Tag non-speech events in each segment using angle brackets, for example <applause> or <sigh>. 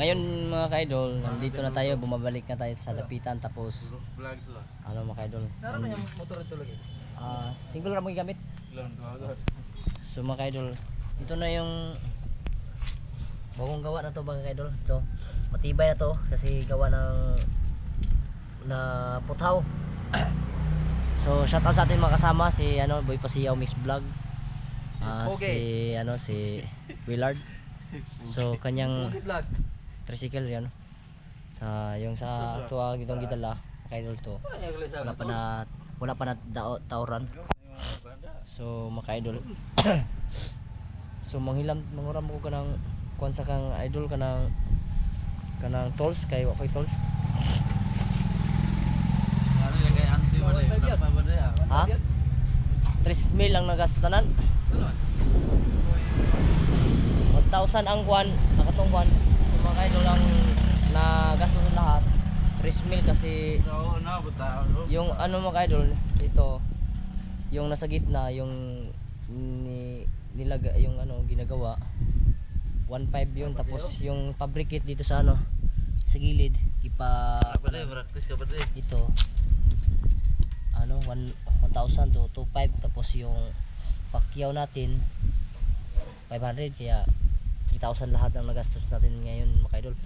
ngayon mga ka-idol, nandito na tayo, bumabalik na tayo sa dapitan tapos ano mga ka-idol. Naroon yung motor ito lagi. Ah, single ra mo gamit. So mga ka-idol, ito na yung bagong gawa na to mga ka-idol. Ito, matibay na to kasi gawa ng na puthaw. <coughs> so shout out sa ating mga kasama si ano Boy Pasiyaw Mix Vlog. Ah, Okay. si ano si Willard. <laughs> So kanyang. Tricycle yan. Sa yung sa tuwa gitong gidala, mga idol to. Wala pa na wala pa na dao, tauran. So mga idol. <coughs> so manghilam manguram ko kanang kuan sa kang idol kanang kanang tolls kay wa koy tolls. Kay? Ha? 3 mil lang nagasto tanan. 1,000 ang kuan, nakatong kuan. Mga idol ang nagasto sa lahat. 3 mil kasi yung ano mga idol ito yung nasa gitna yung ni nilaga yung ano ginagawa 1.5 yun tapos yung fabricate dito sa ano sa gilid ipa? Praktis ka deh? ito ano 1 1,000 to 2.5 tapos yung pakyaw natin 500 kaya 3,000 lahat ang nagastos natin ngayon mga idol.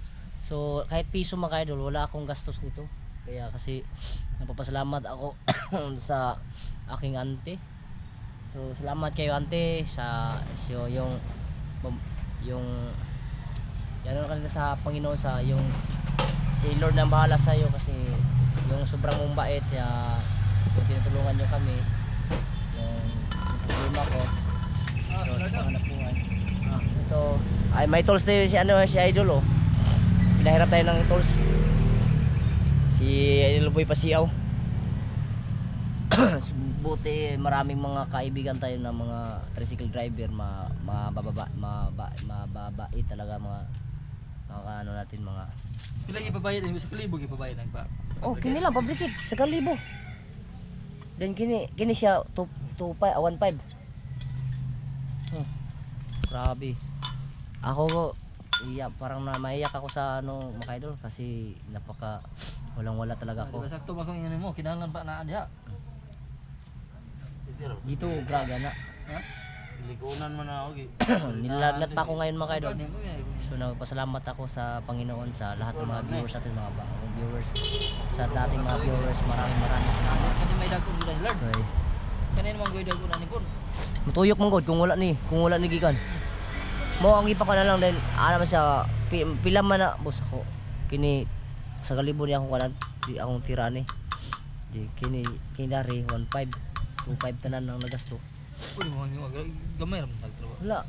So kahit piso mga idol wala akong gastos nito. Kaya kasi napapasalamat ako <coughs> sa aking ante so salamat kayo ante sa so, yung yung yan ano kanila sa Panginoon sa yung si Lord nang bahala sa iyo kasi yung sobrang mong bait kaya yung tinutulungan nyo kami yung problema ko. So sa panganap buhay ito ay may tools yun si ano si Idol oh pinahirap tayo ng tools si Idol Boy Pasiaw <coughs> buti maraming mga kaibigan tayo na mga tricycle driver ma mabababa maba, mababait talaga mga mga ano natin mga Pila ipabayad yung sa kalibog ipabayad ng pa. Oh, kini lang fabricate sa kalibo. Then kini kini siya 2 2 pa 1.5. Oh, grabe. Ako ko iya parang na maiyak ako sa ano mga idol kasi napaka walang wala talaga Ako. ako. Sakto ba kung yun mo kinahanglan pa na diha. Dito graga na. Ha? Likunan mo na ako. gi. <coughs> Nilagnat pa ako ngayon mga idol. Ano yan? So nagpasalamat ako sa Panginoon sa lahat ng mga viewers natin mga bagong viewers sa dating mga viewers maraming maraming salamat. Kani may dagkon gud Lord. Okay. Kani naman goy dagkon ani pon. Mutuyok mong god kung wala ni, kung wala ni gikan. Mo ang ipa ko na lang din, ana man siya pi, pila man na boss ako. Kini sa kalibo niya akong kanan, di akong tira ni. Di kini kinari 15 25 tanan ang nagasto. Uy mo nga gamay ra man nagtrabaho. Wala.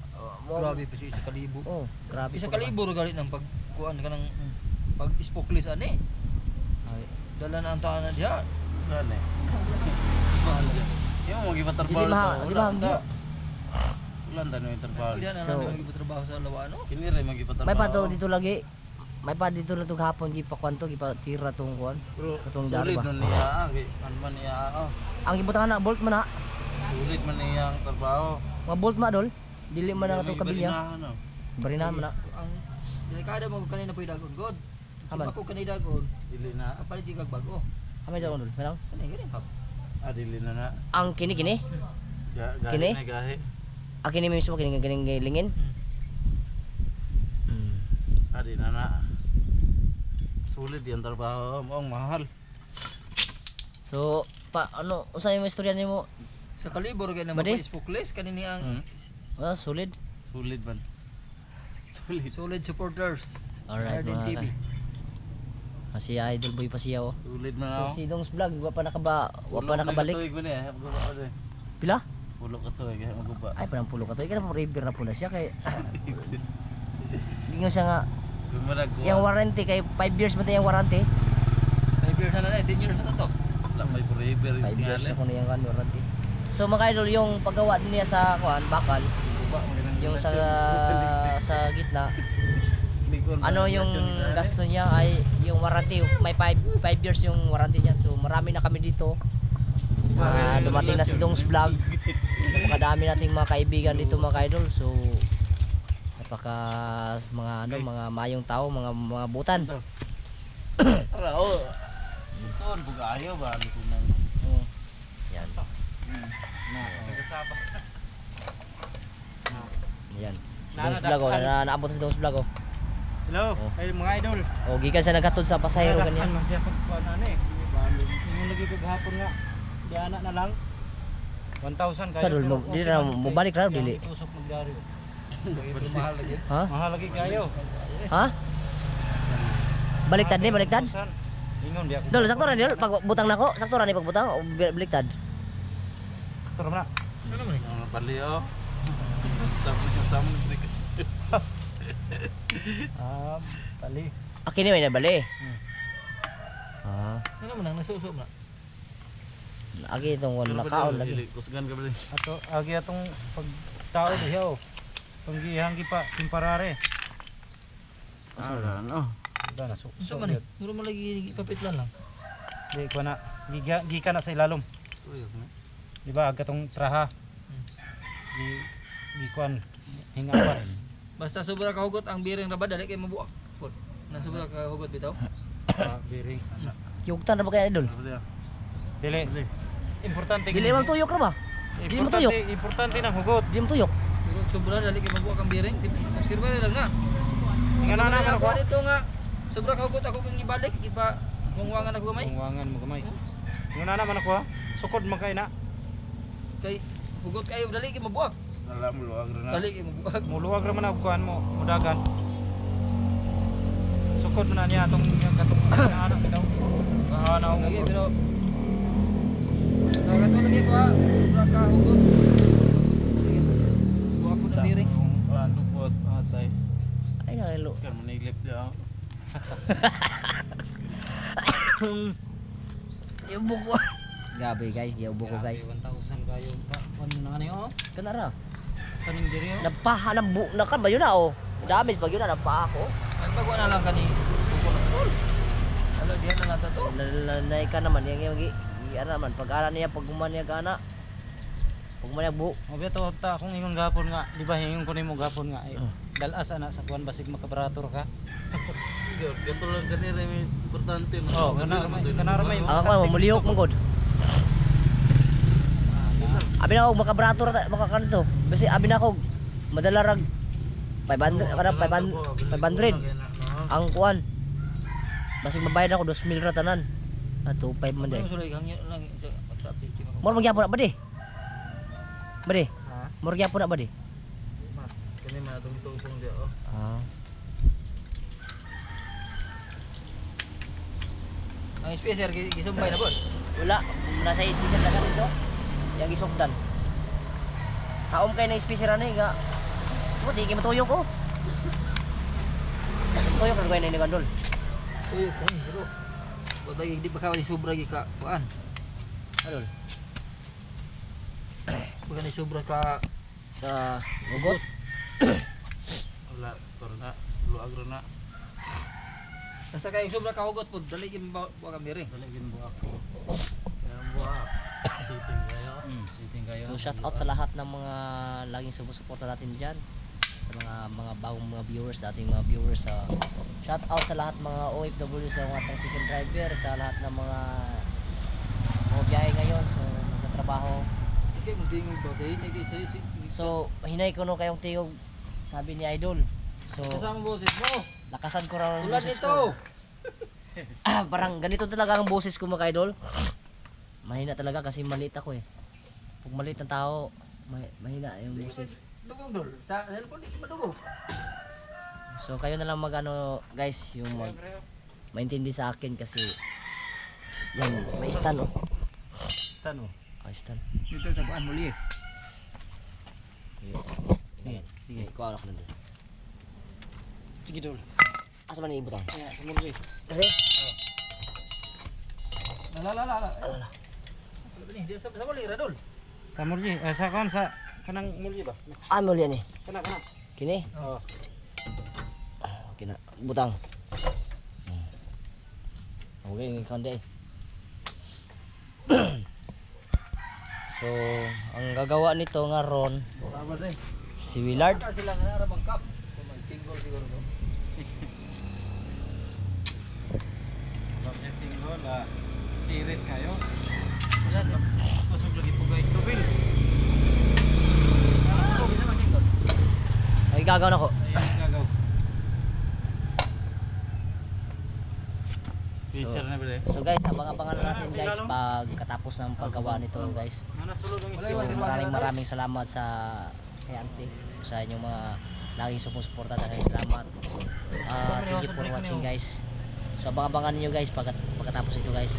mo Grabe pa siya isa kalibo. Oh, grabe. Isa kalibo galit ng pagkuan ka ng pag spoklis ani. Ay, Dala na ang tanan diha. Eh. Yung mga Di gipatrabaho di to, di wala ta no yung trabaho. Pwede na So- lang magtrabaho sa lawano. Kini rin magipatrabaho. May pa to dito lagi. May pa dito na tong hapon gipa kwanto gipa tira tong kwan. Bro, Katong sulit dari ba? nun niya. ah, gi- Ano man niya? ah. Ang gibutangan na bolt man na. Sulit man niya ang trabaho. Mga bolt ma dol. Dili man na May itong kabilya. barinahan, no? Barinahan man na. Ang delikado mo kanina po dagon god. Aman. Ako kanina dagon. Dili na. Kapalit di kag bago. Amay daw dol. Melang. Kani gani pa. Ah, dili na na. Ang kini kini. Ga- Gahi Kini? na gahi. Ah, kini mismo kini kini gilingin. Hmm. Ah, di na na. Sulit yung trabaho mo. Ang mahal. So, pa ano, usa yung istorya nimo? Sa kalibor kay na mga spoklis kanini ang Hmm. Well, solid. Sulit man. Sulit. solid supporters. Alright, mga TV. Ah, si Idol Boy pa siya oh. Sulit man So ako. si Dongs Vlog, wa pa nakaba, wa pa na nakabalik. rin. Pila? Pulo ka to eh. Kaya maguba. Ay, parang pulo ka to. Ikaw na forever <laughs> na po na siya kay Gingon siya nga, Gumarag ko. yung warranty kay 5 years man yung warranty. 5 years na na, 10 years na to. Lang may forever. 5 yung years na ko na yung kan, warranty. So mga idol, yung paggawa niya sa kuan, bakal, yung sa sa gitna, <laughs> ano yung gasto niya ay yung warranty may 5 5 years yung warranty niya so marami na kami dito Ah, dumating na si Dongs Vlog napakadami nating mga kaibigan dito mga idol so Napaka mga ano, mga mayong tao, mga mga butan. <coughs> Ara oh. Ito bugayo ba ko nang. Oo. Yan. Na, Nagasaba. Yan. Si Dons Vlog, oh, na, naabot si Dons Vlog. Oh. Hello, Oh. ay mga idol. O, gikan sa naghatod sa pasahero ganyan. man siya pag kuan ano eh. Yung lagi ko gahapon nga. Di anak na lang. 1,000 kayo. Sa dul, mo- di na, mo balik raw, dili. Itusok magdari. <laughs> Mahal lagi. Ha? Mahal lagi kayo. Ha? Baliktad ni, baliktad. 1,000. Ingon di ako. Dol, sakto ra dol, pag butang nako, sakto ra ni pagbutang o bi- baliktad. Sakto ra na. Ano man ang pali oh. Sama sama ni Ah, pali. Akin ni may nabali. Hmm. Ah, Ano man ang nasuso na. Agi itong wala nakaon lagi. Kusgan ka ba din? Ato agi atong pagtao diha oh. Panggihang pa timparare. Ah, ano? Da na so. Sa man eh, muro mo lagi papitlan lang. Di ko na giga gika na sa ilalom. Di ba aga tong traha. Gi gikuan hingawas. <coughs> Basta sobra ka hugot ang biring rabad dali kay mabuak. Pud. Na sobra ka hugot bitaw. <coughs> Ah, biring. Kiyugtan ra ba kay idol? Ano ba Dili. Importante. Dili man tuyok ra ba? Dili mo tuyok. Importante, importante ng hugot. Dili mo tuyok. Pero sobra dali kay mabuak ang biring. Sirba lang na. Nga na ako ako. dito nga. Sobra ka hugot ako kang ibalik ipa mungwangan ako gamay. Tungwangan mo gamay. Nga na naman ako ha. Sukod man kay na. Kay hugot kayo dali kay mabuak. Alam mo luwag na. Dali kay mabuak. Muluwag ra man ako mo, mudagan. Sukod man na niya atong katong anak bitaw. Gahan ako. Lagi pero Tawagan to lagi ko ha. Sobra ka hugot. Mabuak ko ng biring. Ah, lupot. Atay. Ay nalo. Kan maniglip dia. Yung buko. Guys, yung buko guys. 1,000 kayo. Ka, ano na ni oh. Kana ra. Basta ning diri oh. Napaha na bu na kan ba yun na oh. Damage pag yun na napaha ko. Pag wala lang kani suko na. Wala diyan na lang ta to. Nanay ka naman yang yung ano naman pag ara niya pag guman niya gana. Pag man bu O beto ta akong ingon gapon nga, di ba hingon ko nimo gapon nga eh. Oh. Dalas ana sa kuan basig makabrator ka. Ganto lang kanira may importante. Oh, kana may kana may Ako ko mamulihok mong god. Abi na ako makabrato ra maka kanto. Basi abi na ako madala rag 500 kada 500 500 ang kuan. Basig mabayad ako 2,000 ra tanan. Ah, 25 man day. Mor magyapon na ba di? Ba di? Ha? Mor gyapon na ba di? Kani man atong tungtong dia oh. Ah. Ang spacer gi- gisumbay na bod. Wala, nasa special na dito. Yang gisugdan. Kaom kay na special na nga. Mo di kay matuyok ko. Tuyok na kay na ni Gandol. Uy, kun bro. Wala di pa kawali sobra gi ka kuan. Adol. Baka ni sobra ka Sa <coughs> ugot. Wala korna. Luwag ra na. basta kay sobra ka hugot pod dali kay mabuak ang biring. Dali gin buak ko. Yan buak. Siting kayo. Hmm, siting kayo. So shout out sa lahat ng mga laging sumusuporta natin diyan sa mga mga bagong mga viewers, dating mga viewers sa shout out sa lahat mga OFW sa mga tricycle driver, sa lahat ng mga mga biyahe ngayon, so nagtatrabaho. So hinay ko no kayong tiyog sabi ni Idol. So kasama boses mo. lakasan ko raw ang boses ko. <laughs> Ah, parang ganito talaga ang boses ko mga idol. Mahina talaga kasi maliit ako eh. Pag maliit ang tao, ma- mahina yung boses. Dugong dol. Sa cellphone di madugog. So kayo na lang mag ano guys, yung mag maintindi sa akin kasi yan, may stand oh. Stan oh. Ah, stand. Dito sa kuan muli. Sige, sige, kuha ako nandun. Sige dol. Asa man ibutang? Ya, sumuli. Dali. La la la la. Ala. Ni dia sa sa muli radol. Sa muli, eh, sa kan sa kanang muli ba? Ah, mo yan eh. Kana kana. Kini, Oh. kina butang. Hmm. Okay, ng konde. <clears throat> so, ang gagawa nito nga ron Tama din. si Willard. Ka sila nga ara bang cup. single siguro to. Bakit <laughs> single la sirit kayo. Kusog lagi po kay Tubil. Ano, bisa man single. Ay gagaw na ko. Bale. So guys, abang-abangan na natin guys pagkatapos ng paggawa nito guys. So, maraming maraming salamat sa kay Auntie sa inyong mga laging sumusuporta talaga salamat. Ah, thank you for watching guys. So abang-abangan niyo guys pagkat pagkatapos ito guys.